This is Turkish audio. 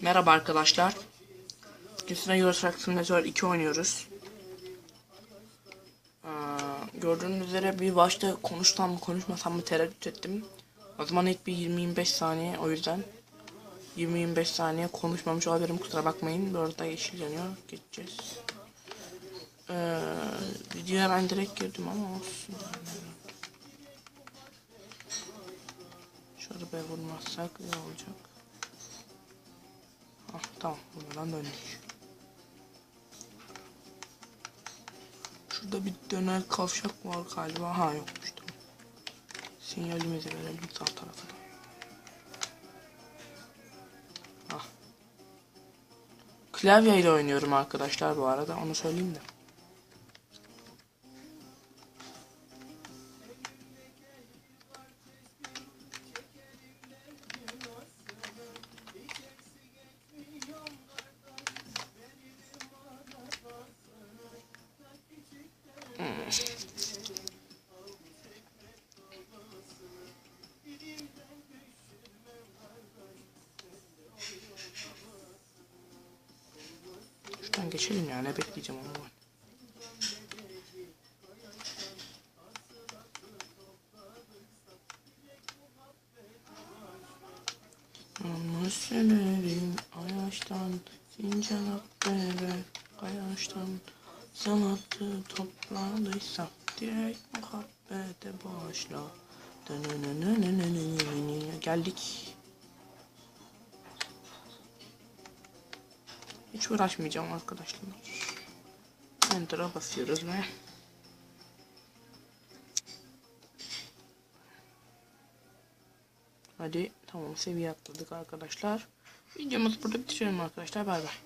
Merhaba arkadaşlar. Gülsüne Euro Truck Simulator 2 oynuyoruz. Ee, gördüğünüz üzere bir başta konuşsam mı konuşmasam mı tereddüt ettim. O zaman ilk bir 20-25 saniye o yüzden 20-25 saniye konuşmamış olabilirim kusura bakmayın. Bu arada yeşil yanıyor. Geçeceğiz. Ee, videoya ben direkt girdim ama olsun. Arabaya vurmazsak ne olacak? Ah tamam buradan döndük. Şurada bir döner kavşak var galiba. Ha yokmuş tamam. Sinyalimizi verelim sağ tarafa da. Ah. Klavyeyle oynuyorum arkadaşlar bu arada onu söyleyeyim de. Şuradan geçelim ya. Ne bekleyeceğim onu. Mısırlarım ayaştan Fincan attı eve kayaştan Sen attı topladıysa Direkt muhabbete başla Geldik Hiç uğraşmayacağım arkadaşlar. Enter'a basıyoruz ve Hadi tamam seviye atladık arkadaşlar. Videomuzu burada bitiriyorum arkadaşlar. Bay bay.